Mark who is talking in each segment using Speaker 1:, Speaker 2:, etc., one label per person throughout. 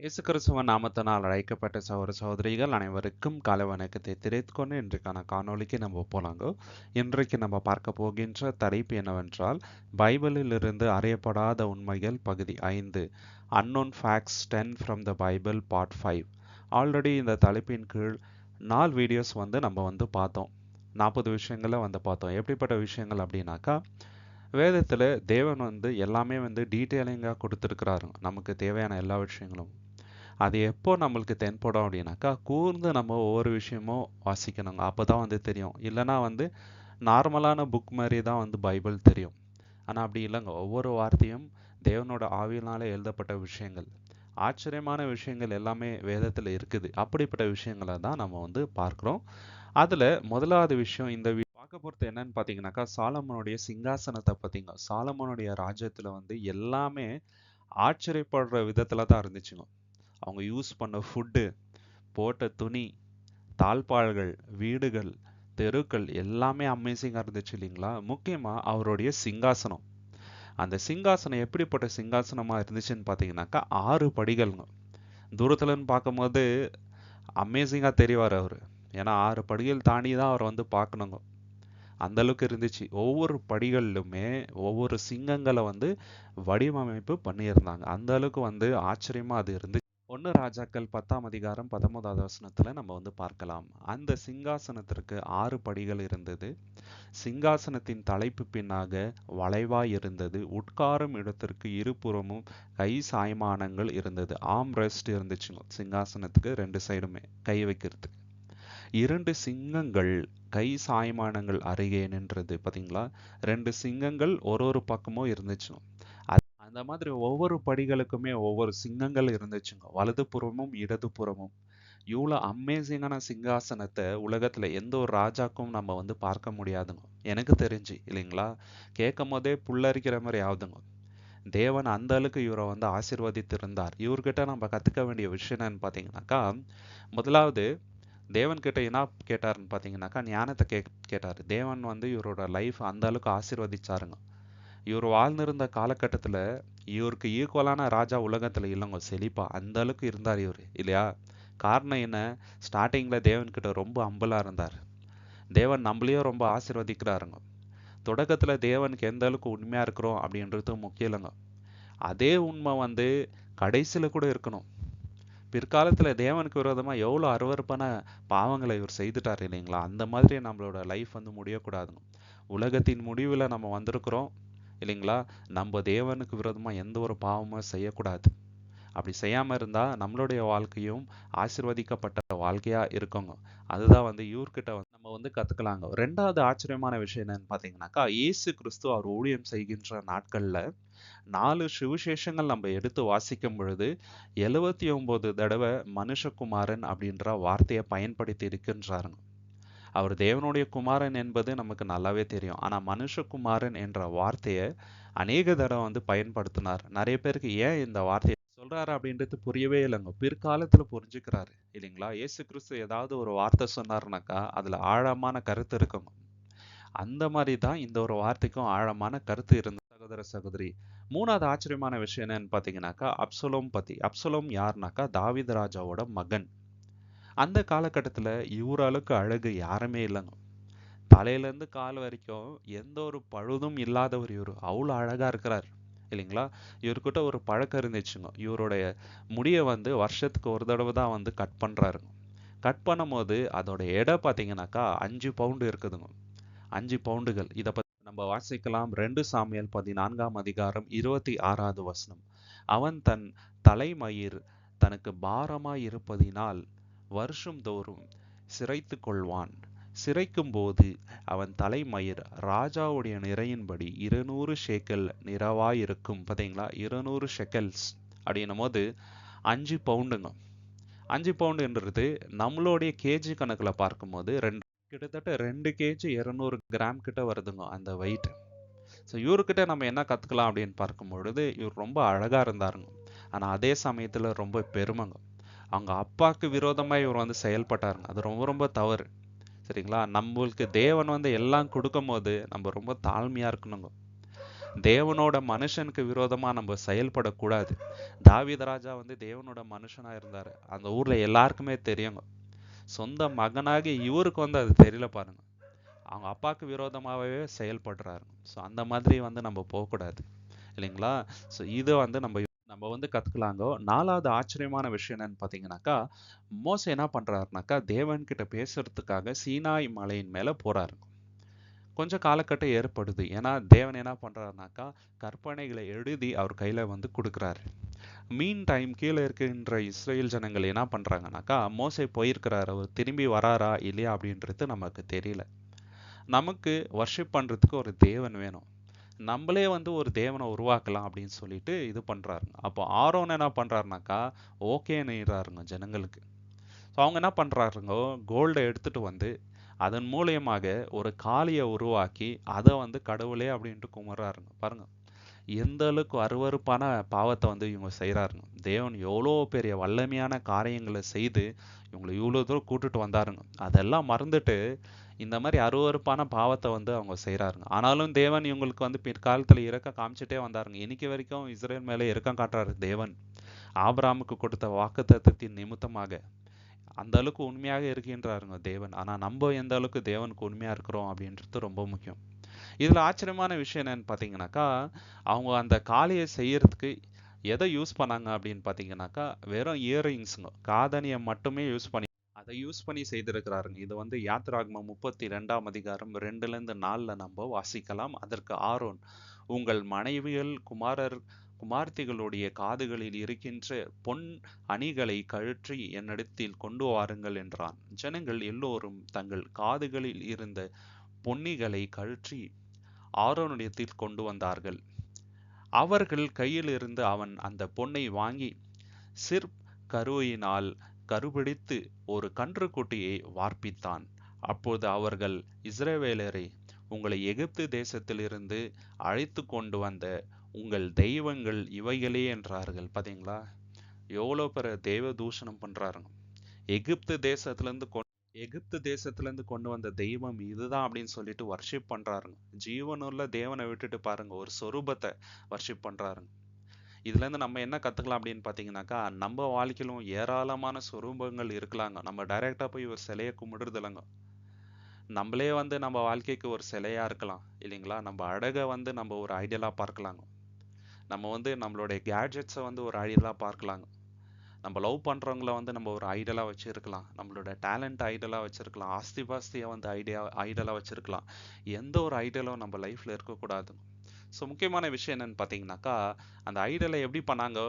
Speaker 1: இயேசு கிறிஸ்துவ நாமத்தினால் அழைக்கப்பட்ட சகோதர சகோதரிகள் அனைவருக்கும் காலை வணக்கத்தை தெரிவித்துக்கொண்டு இன்றைக்கான காணொளிக்கு நம்ம போலாங்க. இன்றைக்கு நம்ம பார்க்க போகின்ற தலைப்பு என்னவென்றால் பைபிளில் இருந்து அறியப்படாத உண்மைகள் பகுதி ஐந்து unknown facts ten from the Bible part five already இந்த தலைப்பின் கீழ் நாலு வீடியோஸ் வந்து நம்ம வந்து பார்த்தோம். நாற்பது விஷயங்களை வந்து பார்த்தோம். எப்படிப்பட்ட விஷயங்கள் அப்படின்னாக்கா வேதத்தில் தேவன் வந்து எல்லாமே வந்து டீட்டெயிலிங்காக கொடுத்துருக்குறாரு. நமக்கு தேவையான எல்லா விஷயங்களும். அது எப்போ நம்மளுக்கு தென்படும் அப்படின்னாக்கா கூர்ந்து நம்ம ஒவ்வொரு விஷயமும் வாசிக்கணுங்க. அப்போ தான் வந்து தெரியும். இல்லைனா வந்து நார்மலான புக் மாதிரி தான் வந்து பைபிள் தெரியும். ஆனால் அப்படி இல்லைங்க. ஒவ்வொரு வார்த்தையும் தேவனோட ஆவியினால் எழுதப்பட்ட விஷயங்கள். ஆச்சரியமான விஷயங்கள் எல்லாமே வேதத்தில் இருக்குது. அப்படிப்பட்ட விஷயங்களை தான் நம்ம வந்து பார்க்குறோம். அதில் முதலாவது விஷயம் இந்த வி- பார்க்க பொறுத்த என்னன்னு பார்த்தீங்கன்னாக்கா சாலமனுடைய சிங்காசனத்தை பார்த்தீங்க சாலமனுடைய ராஜ்யத்தில் வந்து எல்லாமே ஆச்சரியப்படுற விதத்தில் தான் இருந்துச்சுங்க. அவங்க யூஸ் பண்ண ஃபுட்டு போட்ட துணி தாழ்பாள்கள் வீடுகள் தெருக்கள் எல்லாமே அமேசிங்காக இருந்துச்சு இல்லைங்களா? முக்கியமாக அவருடைய சிங்காசனம். அந்த சிங்காசனம் எப்படிப்பட்ட சிங்காசனமாக இருந்துச்சுன்னு பார்த்தீங்கன்னாக்கா ஆறு படிகள்ங்க. தூரத்துலன்னு பார்க்கும்போது அமேசிங்காக தெரிவார் அவர். ஏன்னா ஆறு படிகள் தாண்டி தான் அவர் வந்து பார்க்கணுங்க அந்த அளவுக்கு இருந்துச்சு. ஒவ்வொரு படிகளிலுமே ஒவ்வொரு சிங்கங்களை வந்து வடிவமைப்பு பண்ணியிருந்தாங்க. அந்த அளவுக்கு வந்து ஆச்சரியமா அது இருந்துச்சு. ஒன்று ராஜாக்கள் பத்தாம் அதிகாரம் பத்தொன்பதாவது வசனத்தில் நம்ம வந்து பார்க்கலாம். அந்த சிங்காசனத்திற்கு ஆறு படிகள் இருந்தது. சிங்காசனத்தின் தலைப்பு பின்னாக வளைவாய் இருந்தது. உட்காரும் இடத்திற்கு இருபுறமும் கை சாய்மானங்கள் இருந்தது. ஆம் ரெஸ்ட் இருந்துச்சு. சிங்காசனத்துக்கு ரெண்டு சைடுமே கை வைக்கிறதுக்கு. இரண்டு சிங்கங்கள் கை சாய்மானங்கள் அருகே நின்றது. பார்த்தீங்களா ரெண்டு சிங்கங்கள் ஒரு ஒரு பக்கமும் இருந்துச்சு. அந்த மாதிரி ஒவ்வொரு படிகளுக்குமே ஒவ்வொரு சிங்கங்கள் இருந்துச்சுங்க. வலதுபுறமும் இடதுபுறமும் இவ்வளோ அமேசிங்கான சிங்காசனத்தை உலகத்தில் எந்த ஒரு ராஜாக்கும் நம்ம வந்து பார்க்க முடியாதுங்க. எனக்கு தெரிஞ்சு இல்லைங்களா? கேட்கும் போதே புல்லரிக்கிற மாதிரி ஆகுதுங்க. தேவன் அந்த அளவுக்கு இவரை வந்து ஆசிர்வதித்திருந்தார். இவர்கிட்ட நம்ம கற்றுக்க வேண்டிய விஷயம் என்னன்னு பார்த்தீங்கன்னாக்கா முதலாவது தேவன் கிட்ட என்ன கேட்டாருன்னு பார்த்தீங்கன்னாக்கா ஞானத்தை கே கேட்டார். தேவன் வந்து இவரோட லைஃப் அந்த அளவுக்கு ஆசிர்வதிச்சாருங்க. இவர் வாழ்ந்திருந்த காலகட்டத்தில் இவருக்கு ஈக்குவலான ராஜா உலகத்தில் இல்லைங்க செழிப்பா. அந்த அளவுக்கு இருந்தார் இவர் இல்லையா? காரணம் என்ன? ஸ்டார்டிங்கில் தேவன்கிட்ட ரொம்ப அம்பலாக இருந்தார். தேவன் நம்மளையும் ரொம்ப ஆசிர்வதிக்கிறாருங்க. தொடக்கத்தில் தேவனுக்கு எந்த அளவுக்கு உண்மையாக இருக்கிறோம் அப்படின்றது முக்கியம் இல்லைங்க. அதே உண்மை வந்து கடைசியில் கூட இருக்கணும். பிற்காலத்தில் தேவனுக்கு விரோதமாக எவ்வளோ அருவருப்பான பாவங்களை இவர் செய்துட்டார் இல்லைங்களா? அந்த மாதிரி நம்மளோட லைஃப் வந்து முடியக்கூடாதுங்க. உலகத்தின் முடிவில் நம்ம வந்திருக்கிறோம். இல்லைங்களா? நம்ம தேவனுக்கு விரோதமாக எந்த ஒரு பாவமும் செய்யக்கூடாது. அப்படி செய்யாமல் இருந்தால் நம்மளுடைய வாழ்க்கையும் ஆசிர்வதிக்கப்பட்ட வாழ்க்கையாக இருக்குங்க. அதுதான் வந்து இவர்கிட்ட வந்து நம்ம வந்து கற்றுக்கலாங்க ரெண்டாவது ஆச்சரியமான விஷயம் என்னன்னு பார்த்தீங்கன்னாக்கா இயேசு கிறிஸ்து அவர் ஊழியம் செய்கின்ற நாட்களில் நாலு சுவிசேஷங்கள் நம்ம எடுத்து வாசிக்கும் பொழுது எழுவத்தி ஒம்பது தடவை மனுஷகுமாரன் அப்படின்ற வார்த்தையை பயன்படுத்தி இருக்கின்றாருங்க. அவர் தேவனுடைய குமாரன் என்பது நமக்கு நல்லாவே தெரியும். ஆனா மனுஷகுமாரன் என்ற வார்த்தையை அநேக தடவை வந்து பயன்படுத்தினார். நிறைய பேருக்கு ஏன் இந்த வார்த்தையை சொல்றாரு அப்படின்றது புரியவே இல்லைங்க. பிற்காலத்துல புரிஞ்சுக்கிறாரு. இல்லைங்களா? இயேசு கிறிஸ்து ஏதாவது ஒரு வார்த்தை சொன்னாருனாக்கா அதுல ஆழமான கருத்து இருக்குங்க. அந்த மாதிரி தான் இந்த ஒரு வார்த்தைக்கும் ஆழமான கருத்து இருந்த சகோதர சகோதரி. மூணாவது ஆச்சரியமான விஷயம் என்னன்னு பார்த்தீங்கன்னாக்கா அப்சலோம் பத்தி. அப்சலோம் யாருனாக்கா? தாவீது ராஜாவோட மகன். அந்த காலகட்டத்தில் இவர் அளவுக்கு அழகு யாருமே இல்லைங்க. தலையிலேருந்து கால் வரைக்கும் எந்த ஒரு பழுதும் இல்லாதவர் இவர். அவ்வளோ அழகாக இருக்கிறார். இல்லைங்களா? இவர்கிட்ட ஒரு பழக்கம் இருந்துச்சுங்க. இவருடைய முடியை வந்து வருஷத்துக்கு ஒரு தடவை தான் வந்து கட் பண்ணுறாருங்க கட் பண்ணும்போது அதோட எடை பார்த்தீங்கன்னாக்கா அஞ்சு பவுண்டு இருக்குதுங்க. அஞ்சு பவுண்டுகள். இதை பற்றி நம்ம வாசிக்கலாம். ரெண்டு சாமியல் பதினான்காம் அதிகாரம் இருபத்தி ஆறாவது வசனம். அவன் தன் தலைமயிர் தனக்கு பாரமாய் இருப்பதினால் வருஷம் தோறும் சிரைத்து கொள்வான் சிறைக்கும் போது அவன் தலைமயிர் ராஜாவுடைய நிறையின்படி இருநூறு ஷேக்கல் நிறவாயிருக்கும். பார்த்தீங்களா இருநூறு ஷெக்கல்ஸ் அப்படின்னும் போது அஞ்சு பவுண்டுங்க. அஞ்சு பவுண்டுன்றது நம்மளுடைய கேஜி கணக்கில் பார்க்கும்போது ரெண்டு கிட்டத்தட்ட ரெண்டு கேஜி இரநூறு கிராம் கிட்ட வருதுங்க அந்த வெயிட் ஸோ இவர்கிட்ட நம்ம என்ன கற்றுக்கலாம் அப்படின்னு பார்க்கும் பொழுது இவர் ரொம்ப அழகாக இருந்தாருங்க. ஆனால் அதே சமயத்தில் ரொம்ப பெருமைங்க. அவங்க அப்பாவுக்கு விரோதமாக இவர் வந்து செயல்பட்டாருங்க. அது ரொம்ப ரொம்ப தவறு. சரிங்களா? நம்மளுக்கு தேவன் வந்து எல்லாம் கொடுக்கும் போது நம்ம ரொம்ப தாழ்மையாக இருக்கணுங்க. தேவனோட மனுஷனுக்கு விரோதமாக நம்ம செயல்படக்கூடாது. தாவிதராஜா வந்து தேவனோட மனுஷனாக இருந்தார். அந்த ஊரில் எல்லாருக்குமே தெரியுங்க. சொந்த மகனாகி இவருக்கு வந்து அது தெரியல பாருங்க. அவங்க அப்பாவுக்கு விரோதமாகவே செயல்படுறாரு. ஸோ அந்த மாதிரி வந்து நம்ம போகக்கூடாது. இல்லைங்களா? ஸோ இதை வந்து நம்ம நம்ம வந்து கற்றுக்கலாங்கோ நாலாவது ஆச்சரியமான விஷயம் என்னன்னு பார்த்தீங்கன்னாக்கா மோச என்ன பண்ணுறாருனாக்கா தேவன்கிட்ட பேசுறதுக்காக சீனாய் மலையின் மேலே போகிறாரு கொஞ்சம் காலகட்டம் ஏற்படுது. ஏன்னா தேவன் என்ன பண்ணுறாருனாக்கா கற்பனைகளை எழுதி அவர் கையில் வந்து கொடுக்குறாரு. மீன் டைம் கீழே இருக்கின்ற இஸ்ரேல் ஜனங்கள் என்ன பண்ணுறாங்கனாக்கா மோசை போயிருக்கிறாரு. அவர் திரும்பி வராரா இல்லையா அப்படின்றது நமக்கு தெரியல. நமக்கு வர்ஷிப் பண்ணுறதுக்கு ஒரு தேவன் வேணும். நம்மளே வந்து ஒரு தேவனை உருவாக்கலாம் அப்படின்னு சொல்லிட்டு இது பண்ணுறாருங்க அப்போ ஆரோன் என்ன பண்ணுறாருனாக்கா ஓகேன்னுறாருங்க ஜனங்களுக்கு. ஸோ அவங்க என்ன பண்ணுறாருங்க கோல்டை எடுத்துட்டு வந்து அதன் மூலியமாக ஒரு காளியை உருவாக்கி அதை வந்து கடவுளே அப்படின்ட்டு கும்பிட்றாருங்க பாருங்கள் எந்த அளவுக்கு அருவருப்பான பாவத்தை வந்து இவங்க செய்கிறாருங்க தேவன் எவ்வளோ பெரிய வல்லமையான காரியங்களை செய்து இவங்களை இவ்வளோ தூரம் கூட்டிட்டு வந்தாருங்க. அதெல்லாம் மறந்துட்டு இந்த மாதிரி அருவருப்பான பாவத்தை வந்து அவங்க செய்கிறாருங்க ஆனாலும் தேவன் இவங்களுக்கு வந்து பிற்காலத்தில் இறக்க காமிச்சிட்டே வந்தாருங்க. இன்னைக்கு வரைக்கும் இஸ்ரேல் மேலே இறக்கம் காட்டுறாரு தேவன். ஆபிராமுக்கு கொடுத்த வாக்குத்தத்தத்தின் நிமித்தமாக அந்த அளவுக்கு உண்மையாக இருக்கின்றாருங்க தேவன். ஆனால் நம்ம எந்த அளவுக்கு தேவனுக்கு உண்மையாக இருக்கிறோம் அப்படின்றது ரொம்ப முக்கியம். இதில் ஆச்சரியமான விஷயம் என்னன்னு பார்த்தீங்கன்னாக்கா அவங்க அந்த காளியை செய்யறதுக்கு எதை யூஸ் பண்ணாங்க அப்படின்னு பார்த்தீங்கன்னாக்கா வெறும் இயரிங்ஸுங்க காதணியை மட்டுமே யூஸ் பண்ணி அதை யூஸ் பண்ணி செய்திருக்கிறாருங்க. இது வந்து யாத்ராகமம் முப்பத்தி ரெண்டாம் அதிகாரம் ரெண்டுலேருந்து நாலில் நம்ம வாசிக்கலாம். அதற்கு ஆரோன் உங்கள் மனைவிகள் குமாரர் குமார்த்திகளுடைய காதுகளில் இருக்கின்ற பொன் அணிகளை கழற்றி என்னிடத்தில் கொண்டு வாருங்கள் என்றான். ஜனங்கள் எல்லோரும் தங்கள் காதுகளில் இருந்த பொன்னிகளை கழற்றி ஆரோனிடத்தில் கொண்டு வந்தார்கள். அவர்கள் கையிலிருந்து அவன் அந்த பொன்னை வாங்கி சிற் கருவியினால் கருபிடித்து ஒரு கன்றுக்குட்டியை வார்ப்பித்தான். அப்போது அவர்கள் இஸ்ரவேலரை உங்களை எகிப்து தேசத்திலிருந்து அழைத்து கொண்டு வந்த உங்கள் தெய்வங்கள் இவைகளே என்றார்கள். பார்த்தீங்களா எவ்வளோ பெற தெய்வ தூஷணம் பண்ணுறாருங்க எகிப்து தேசத்துலேருந்து கொ எகிப்து தேசத்துலேருந்து கொண்டு வந்த தெய்வம் இதுதான் அப்படின்னு சொல்லிட்டு வர்ஷிப் பண்றாருங்க. ஜீவனுள்ள தேவனை விட்டுட்டு பாருங்க. ஒரு சொரூபத்தை வர்ஷிப் பண்ணுறாருங்க இதுலேருந்து நம்ம என்ன கற்றுக்கலாம் அப்படின்னு பார்த்தீங்கன்னாக்கா நம்ம வாழ்க்கையிலும் ஏராளமான சொரூபங்கள் இருக்கலாங்க. நம்ம டைரெக்டாக போய் ஒரு சிலையை கும்பிடுறது இல்லைங்க நம்மளே வந்து நம்ம வாழ்க்கைக்கு ஒரு சிலையாக இருக்கலாம் இல்லைங்களா? நம்ம அழகை வந்து நம்ம ஒரு ஐடியலாக பார்க்கலாங்க. நம்ம வந்து நம்மளுடைய கேட்ஜெட்ஸை வந்து ஒரு ஐடியலாக பார்க்கலாங்க. நம்ம லவ் பண்ணுறவங்கள வந்து நம்ம ஒரு ஐடியலாக வச்சுருக்கலாம். நம்மளோட டேலண்ட் ஐடியலாக வச்சுருக்கலாம். ஆஸ்தி பாஸ்தியை வந்து ஐடியா ஐடலா வச்சுருக்கலாம். எந்த ஒரு ஐடலும் நம்ம லைஃப்பில் இருக்கக்கூடாது ஸோ முக்கியமான விஷயம் என்னன்னு பார்த்தீங்கன்னாக்கா அந்த ஐடலை எப்படி பண்ணாங்க?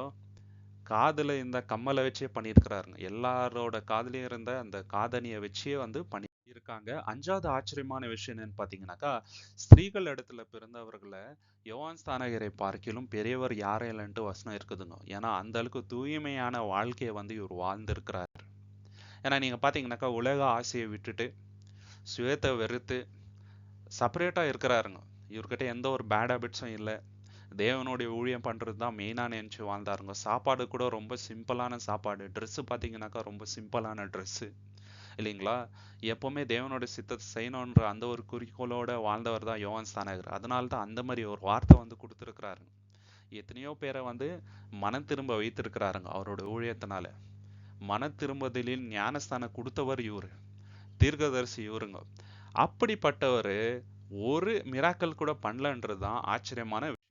Speaker 1: காதில் இந்த கம்மலை வச்சே பண்ணியிருக்கிறாருங்க. எல்லாரோட காதலையும் இருந்த அந்த காதணியை வச்சே வந்து பண்ணி இருக்காங்க அஞ்சாவது ஆச்சரியமான விஷயம் என்னன்னு பார்த்தீங்கன்னாக்கா ஸ்திரீகள் இடத்துல பிறந்தவர்களை யோவான் ஸ்தானகரை பார்க்கிலும் பெரியவர் யாரும் இல்லைன்ட்டு வசனம் இருக்குதுங்க. ஏன்னா அந்த அளவுக்கு தூய்மையான வாழ்க்கையை வந்து இவர் வாழ்ந்திருக்கிறார். ஏன்னா நீங்கள் பார்த்தீங்கன்னாக்கா உலக ஆசையை விட்டுட்டு சுயத்தை வெறுத்து செப்பரேட்டாக இருக்கிறாருங்க. இவர்கிட்ட எந்த ஒரு பேட் ஹேபிட்ஸும் இல்லை. தேவனுடைய ஊழியம் பண்ணுறது தான் மெயினாக நினச்சி வாழ்ந்தாருங்க. சாப்பாடு கூட ரொம்ப சிம்பிளான சாப்பாடு. ட்ரெஸ்ஸு பார்த்தீங்கன்னாக்கா ரொம்ப சிம்பிளான ட்ரெஸ்ஸு இல்லைங்களா? எப்போவுமே தேவனோட சித்தத்தை செய்யணுன்ற அந்த ஒரு குறிக்கோளோட வாழ்ந்தவர் தான் யோவான் ஸ்தானகர் அதனால தான் அந்த மாதிரி ஒரு வார்த்தை வந்து கொடுத்துருக்கிறாருங்க எத்தனையோ பேரை வந்து மனம் திரும்ப வைத்திருக்கிறாருங்க அவரோட ஊழியத்தினால. மன திரும்பதலில் ஞானஸ்தானம் கொடுத்தவர் இவர். தீர்க்கதரிசி இவருங்க. அப்படிப்பட்டவர் ஒரு மிராக்கல் கூட பண்ணலன்றது தான் ஆச்சரியமான விஷயம்.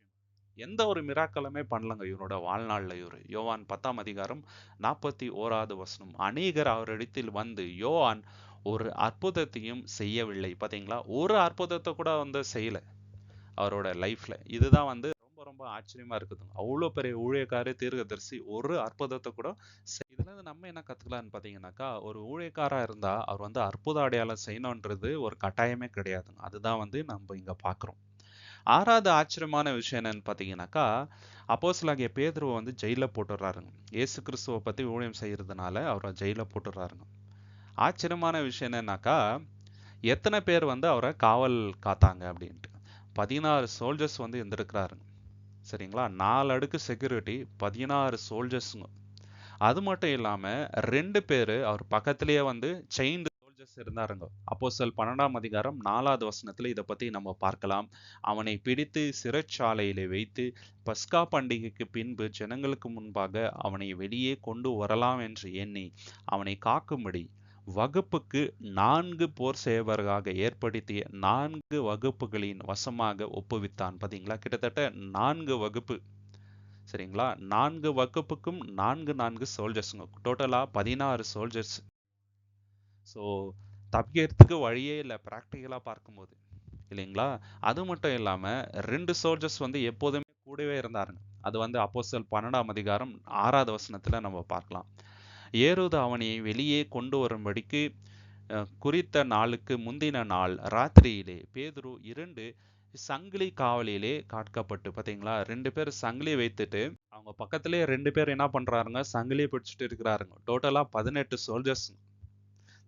Speaker 1: எந்த ஒரு மிராக்கலுமே பண்ணலங்க இவரோட வாழ்நாள்ல இவரு. யோவான் பத்தாம் அதிகாரம் நாற்பத்தி ஓராவது வசனம். அநேகர் அவரிடத்தில் வந்து யோவான் ஒரு அற்புதத்தையும் செய்யவில்லை. பாத்தீங்களா? ஒரு அற்புதத்தை கூட வந்து செய்யல அவரோட லைஃப்ல. இதுதான் வந்து ரொம்ப ரொம்ப ஆச்சரியமா இருக்குதுங்க. அவ்வளோ பெரிய ஊழியக்காரு தீர்க்கதரிசி ஒரு அற்புதத்தை கூட இதுலேருந்து நம்ம என்ன கத்துக்கலாம்னு பார்த்தீங்கன்னாக்கா ஒரு ஊழியக்காராக இருந்தால் அவர் வந்து அற்புத அடையாளம் செய்யணுன்றது ஒரு கட்டாயமே கிடையாதுங்க. அதுதான் வந்து நம்ம இங்கே பார்க்குறோம் ஆறாவது ஆச்சரியமான விஷயம் என்னன்னு பார்த்தீங்கன்னாக்கா அப்போஸ்தலனாகிய பேதுருவை வந்து ஜெயிலில் போட்டுடுறாருங்க இயேசு கிறிஸ்துவை பற்றி ஊழியம் செய்கிறதுனால அவரை ஜெயிலில் போட்டுடுறாருங்க ஆச்சரியமான விஷயம் என்னன்னாக்கா எத்தனை பேர் வந்து அவரை காவல் காத்தாங்க அப்படின்ட்டு. பதினாறு சோல்ஜர்ஸ் வந்து இருந்திருக்கிறாருங்க சரிங்களா? நாலு அடுக்கு செக்யூரிட்டி பதினாறு சோல்ஜர்ஸுங்க அது மட்டும் இல்லாமல் ரெண்டு பேர் அவர் பக்கத்திலேயே வந்து செயின் சோல்ஜர்ஸ் சோல்ஜர்ஸ் இருந்தாருங்க. அப்போஸ்தலர் பன்னெண்டாம் அதிகாரம் நாலாவது வசனத்தில் இதை பற்றி நம்ம பார்க்கலாம். அவனை பிடித்து சிறைச்சாலையிலே வைத்து பஸ்கா பண்டிகைக்கு பின்பு ஜனங்களுக்கு முன்பாக அவனை வெளியே கொண்டு வரலாம் என்று எண்ணி அவனை காக்கும்படி வகுப்புக்கு நான்கு போர் சேவர்களாக ஏற்படுத்திய நான்கு வகுப்புகளின் வசமாக ஒப்புவித்தான். பார்த்தீங்களா கிட்டத்தட்ட நான்கு வகுப்பு சரிங்களா? நான்கு வகுப்புக்கும் நான்கு நான்கு சோல்ஜர்ஸுங்க டோட்டலாக பதினாறு சோல்ஜர்ஸ் ஸோ தப்பிக்கிறதுக்கு வழியே இல்லை ப்ராக்டிக்கலாக பார்க்கும்போது. இல்லைங்களா? அது மட்டும் இல்லாமல் ரெண்டு சோல்ஜர்ஸ் வந்து எப்போதுமே கூடவே இருந்தாருங்க. அது வந்து அப்போசல் பன்னெண்டாம் அதிகாரம் ஆறாவது வசனத்தில் நம்ம பார்க்கலாம். ஏறுது அவனை வெளியே கொண்டு வரும்படிக்கு குறித்த நாளுக்கு முந்தின நாள் ராத்திரியிலே. பேதுரு இரண்டு சங்கிலி காவலிலே காட்கப்பட்டு பார்த்தீங்களா ரெண்டு பேர் சங்கிலி வைத்துட்டு அவங்க பக்கத்திலே ரெண்டு பேர் என்ன பண்ணுறாருங்க சங்கிலியை பிடிச்சிட்டு இருக்கிறாருங்க. டோட்டலாக பதினெட்டு சோல்ஜர்ஸ்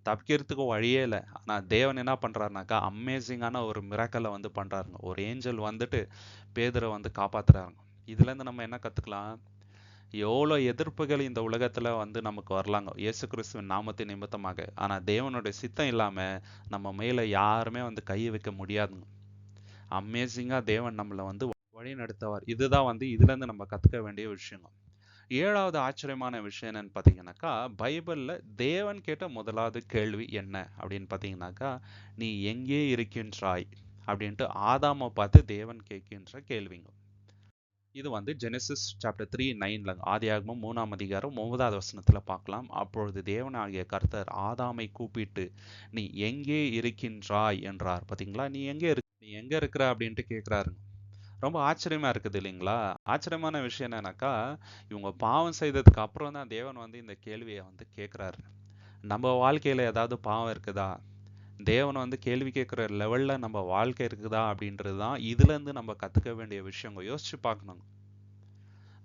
Speaker 1: தப்பிக்கிறதுக்கு வழியே இல்லை. ஆனால் தேவன் என்ன பண்ணுறாருனாக்கா அமேசிங்கான ஒரு மிராக்கலை வந்து பண்ணுறாருங்க ஒரு ஏஞ்சல் வந்துட்டு பேதரை வந்து காப்பாற்றுறாருங்க இதுலேருந்து நம்ம என்ன கற்றுக்கலாம் எவ்வளோ எதிர்ப்புகள் இந்த உலகத்தில் வந்து நமக்கு வரலாங்க. இயேசு கிறிஸ்துவின் நாமத்தின் நிமித்தமாக. ஆனால் தேவனுடைய சித்தம் இல்லாமல் நம்ம மேலே யாருமே வந்து கை வைக்க முடியாதுங்க. அமேசிங்காக தேவன் நம்மளை வந்து வழி நடத்துவார். இதுதான் வந்து இதுல இருந்து நம்ம கற்றுக்க வேண்டிய விஷயங்க ஏழாவது ஆச்சரியமான விஷயம் என்னன்னு பார்த்தீங்கன்னாக்கா பைபிளில் தேவன் கேட்ட முதலாவது கேள்வி என்ன அப்படின்னு பார்த்தீங்கன்னாக்கா நீ எங்கே இருக்கின்றாய்? அப்படின்ட்டு ஆதாமை பார்த்து தேவன் கேட்கின்ற கேள்விங்க. இது வந்து ஜெனசிஸ் சாப்டர் த்ரீ நைன்ல ஆதியாகமும் மூணாம் அதிகாரம் ஒன்பதாவது வசனத்தில் பார்க்கலாம். அப்பொழுது தேவனாகிய கர்த்தர் ஆதாமை கூப்பிட்டு நீ எங்கே இருக்கின்றாய்? என்றார். பார்த்தீங்களா? நீ எங்கே இரு நீ எங்க இருக்கிற அப்படின்ட்டு கேட்குறாருங்க ரொம்ப ஆச்சரியமா இருக்குது இல்லைங்களா? ஆச்சரியமான விஷயம் என்னன்னாக்கா இவங்க பாவம் செய்ததுக்கு அப்புறம் தான் தேவன் வந்து இந்த கேள்வியை வந்து கேட்குறாரு நம்ம வாழ்க்கையில ஏதாவது பாவம் இருக்குதா? தேவன் வந்து கேள்வி கேட்குற லெவல்ல நம்ம வாழ்க்கை இருக்குதா அப்படின்றது தான் இதுலேருந்து நம்ம கற்றுக்க வேண்டிய விஷயங்க. யோசிச்சு பார்க்கணும்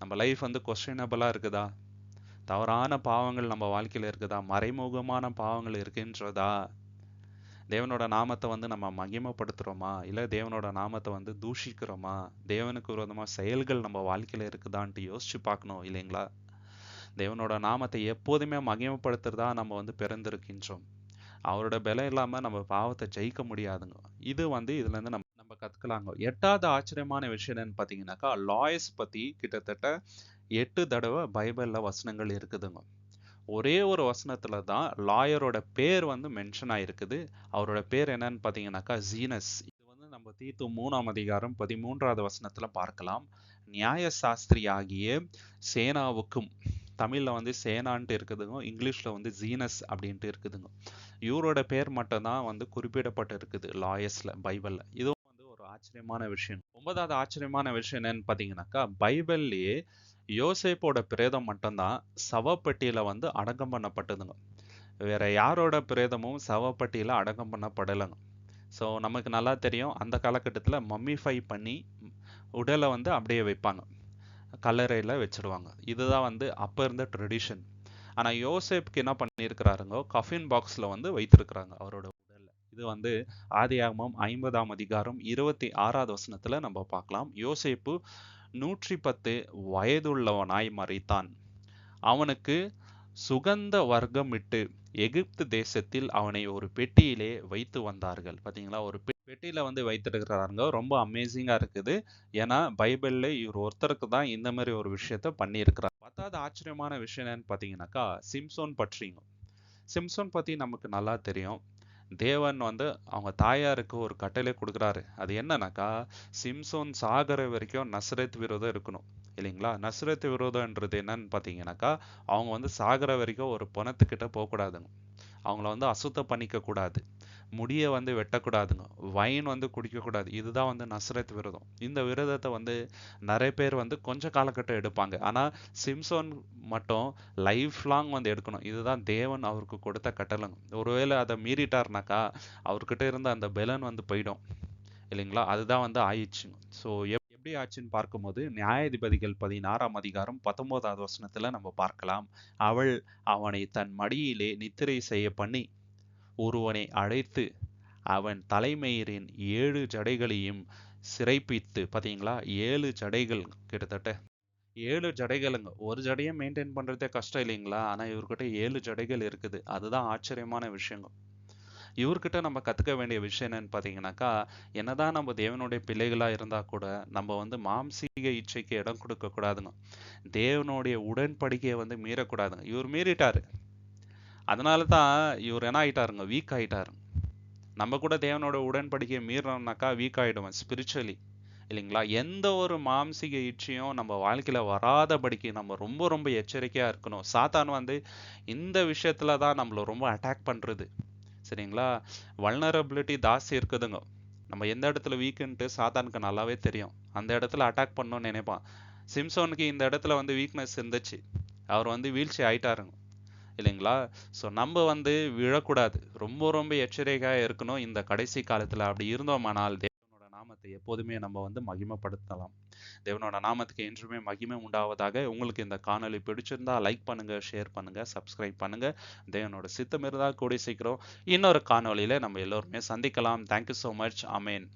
Speaker 1: நம்ம லைஃப் வந்து கொஸ்டினபிளா இருக்குதா? தவறான பாவங்கள் நம்ம வாழ்க்கையில இருக்குதா? மறைமுகமான பாவங்கள் இருக்குன்றதா? தேவனோட நாமத்தை வந்து நம்ம மகிமப்படுத்துகிறோமா இல்லை தேவனோட நாமத்தை வந்து தூஷிக்கிறோமா? தேவனுக்கு விரோதமாக செயல்கள் நம்ம வாழ்க்கையில் இருக்குதான்ட்டு யோசிச்சு பார்க்கணும் இல்லைங்களா? தேவனோட நாமத்தை எப்போதுமே மகிமைப்படுத்துறதா நம்ம வந்து பிறந்திருக்கின்றோம். அவரோட பலம் இல்லாமல் நம்ம பாவத்தை ஜெயிக்க முடியாதுங்க. இது வந்து இதுலேருந்து நம்ம நம்ம கற்றுக்கலாங்க எட்டாவது ஆச்சரியமான விஷயம் என்னன்னு பார்த்தீங்கன்னாக்கா லாயர்ஸ் பற்றி கிட்டத்தட்ட எட்டு தடவை பைபிளில் வசனங்கள் இருக்குதுங்க. ஒரே ஒரு வசனத்துல தான் லாயரோட பேர் வந்து மென்ஷன் ஆயிருக்குது. அவரோட பேர் என்னன்னு பார்த்தீங்கன்னாக்கா ஜீனஸ் இது வந்து நம்ம தீத்து மூணாம் அதிகாரம் பதிமூன்றாவது வசனத்துல பார்க்கலாம். நியாய சாஸ்திரி ஆகிய சேனாவுக்கும் தமிழ்ல வந்து சேனான்ட்டு இருக்குதுங்க இங்கிலீஷ்ல வந்து ஜீனஸ் அப்படின்ட்டு இருக்குதுங்க. இவரோட பேர் மட்டும் தான் வந்து குறிப்பிடப்பட்டு இருக்குது லாயர்ஸ்ல பைபிள்ல. இதுவும் வந்து ஒரு ஆச்சரியமான விஷயம். ஒன்பதாவது ஆச்சரியமான விஷயம் என்னன்னு பாத்தீங்கன்னாக்கா பைபிள்லயே யோசேப்போட பிரேதம் மட்டும்தான் சவப்பெட்டியில வந்து அடக்கம் பண்ணப்பட்டதுங்க. வேற யாரோட பிரேதமும் சவப்பட்டியில் அடக்கம் பண்ணப்படலைங்க. ஸோ நமக்கு நல்லா தெரியும் அந்த காலகட்டத்தில் மம்மிஃபை பண்ணி உடலை வந்து அப்படியே வைப்பாங்க. கல்லறையில் வச்சுடுவாங்க இதுதான் வந்து அப்போ இருந்த ட்ரெடிஷன் ஆனால் யோசேப்க்கு என்ன பண்ணியிருக்கிறாருங்கோ கஃபின் பாக்ஸில் வந்து வைத்திருக்கிறாங்க அவரோட உடலில் இது வந்து ஆதியாகமம் ஐம்பதாம் அதிகாரம் இருபத்தி ஆறாவது வசனத்தில் நம்ம பார்க்கலாம். யோசேப்பு நூற்றி பத்து வயதுள்ளவனாய் மறித்தான். அவனுக்கு சுகந்த வர்க்கமிட்டு எகிப்து தேசத்தில் அவனை ஒரு பெட்டியிலே வைத்து வந்தார்கள். பார்த்தீங்களா ஒரு பெட்டியில் வந்து வைத்திருக்கிறாருங்க. ரொம்ப அமேசிங்காக இருக்குது. ஏன்னா பைபிளில் இவர் ஒருத்தருக்கு தான் இந்த மாதிரி ஒரு விஷயத்த பண்ணியிருக்கிறார். பத்தாவது ஆச்சரியமான விஷயம் என்னன்னு பார்த்தீங்கன்னாக்கா சிம்சோன் பற்றிங்க. சிம்சோன் பற்றி நமக்கு நல்லா தெரியும். தேவன் வந்து அவங்க தாயாருக்கு ஒரு கட்டளை கொடுக்குறாரு. அது என்னன்னாக்கா சிம்சோன் சாகர வரைக்கும் நஸ்ரத் விரோதம் இருக்கணும். இல்லைங்களா? நஸ்ரத் விரோதம்ன்றது என்னன்னு பார்த்தீங்கன்னாக்கா அவங்க வந்து சாகர வரைக்கும் ஒரு பணத்துக்கிட்ட போகக்கூடாதுங்க. அவங்கள வந்து அசுத்தம் பண்ணிக்க கூடாது முடியை வந்து வெட்டக்கூடாதுங்க. வைன் வந்து குடிக்கக்கூடாது. இதுதான் வந்து நஸ்ரத் விரதம். இந்த விரதத்தை வந்து நிறைய பேர் வந்து கொஞ்ச காலகட்டம் எடுப்பாங்க. ஆனால் சிம்சோன் மட்டும் லைஃப் லாங் வந்து எடுக்கணும். இதுதான் தேவன் அவருக்கு கொடுத்த கட்டளங்க. ஒருவேளை அதை மீறிட்டாருனாக்கா அவர்கிட்ட இருந்த அந்த பெலன் வந்து போயிடும். இல்லைங்களா? அதுதான் வந்து ஆயிடுச்சுங்க. ஸோ எப்படி ஆச்சுன்னு பார்க்கும்போது நியாயாதிபதிகள் பதினாறாம் அதிகாரம் பத்தொன்பதாவது வசனத்தில் நம்ம பார்க்கலாம். அவள் அவனை தன் மடியிலே நித்திரை செய்ய பண்ணி ஒருவனை அழைத்து அவன் தலைமயிரின் ஏழு ஜடைகளையும் சிறைப்பித்து பார்த்தீங்களா ஏழு ஜடைகள் கிட்டத்தட்ட. ஏழு ஜடைகளுங்க. ஒரு ஜடையை மெயின்டைன் பண்ணுறதே கஷ்டம் இல்லைங்களா? ஆனால் இவர்கிட்ட ஏழு ஜடைகள் இருக்குது. அதுதான் ஆச்சரியமான விஷயங்க. இவர்கிட்ட நம்ம கற்றுக்க வேண்டிய விஷயம் என்னன்னு பார்த்தீங்கன்னாக்கா என்னதான் நம்ம தேவனுடைய பிள்ளைகளாக இருந்தால் கூட நம்ம வந்து மாம்சீக இச்சைக்கு இடம் கொடுக்கக்கூடாதுங்க தேவனுடைய உடன்படிக்கையை வந்து மீறக்கூடாதுங்க இவர் மீறிட்டார். அதனால தான் இவர் என்ன ஆகிட்டாருங்க வீக் ஆகிட்டாருங்க நம்ம கூட தேவனோட உடன்படிக்கையை மீறினோம்னாக்கா வீக் ஆகிடுவோம் ஸ்பிரிச்சுவலி இல்லைங்களா? எந்த ஒரு மாம்சீக இச்சையும் நம்ம வாழ்க்கையில் வராதபடிக்கு நம்ம ரொம்ப ரொம்ப எச்சரிக்கையாக இருக்கணும். சாத்தான் வந்து இந்த விஷயத்தில் தான் நம்மள ரொம்ப அட்டாக் பண்ணுறது சரிங்களா? வல்னரபிலிட்டி ஜாஸ்தி இருக்குதுங்க. நம்ம எந்த இடத்துல வீக்குன்ட்டு சாத்தானுக்கு நல்லாவே தெரியும். அந்த இடத்துல அட்டாக் பண்ணணும்னு நினைப்பான். சிம்சோனுக்கு இந்த இடத்துல வந்து வீக்னஸ் இருந்துச்சு. அவர் வந்து வீழ்ச்சி ஆயிட்டாருங்க. இல்லைங்களா? ஸோ நம்ம வந்து விழக்கூடாது. ரொம்ப ரொம்ப எச்சரிக்கையாக இருக்கணும் இந்த கடைசி காலத்துல. அப்படி இருந்தோமானால் தேவனோட நாமத்தை எப்போதுமே நம்ம வந்து மகிமைப்படுத்தலாம். தேவனோட நாமத்துக்கு என்றுமே மகிமை உண்டாவதாக. உங்களுக்கு இந்த காணொளி பிடிச்சிருந்தா லைக் பண்ணுங்க ஷேர் பண்ணுங்க சப்ஸ்கிரைப் பண்ணுங்க. தேவனோட சித்தம் இருந்தால் கூடி சீக்கிரம் இன்னொரு காணொளியில நம்ம எல்லோருமே சந்திக்கலாம். தேங்க்யூ ஸோ மச் அமேன்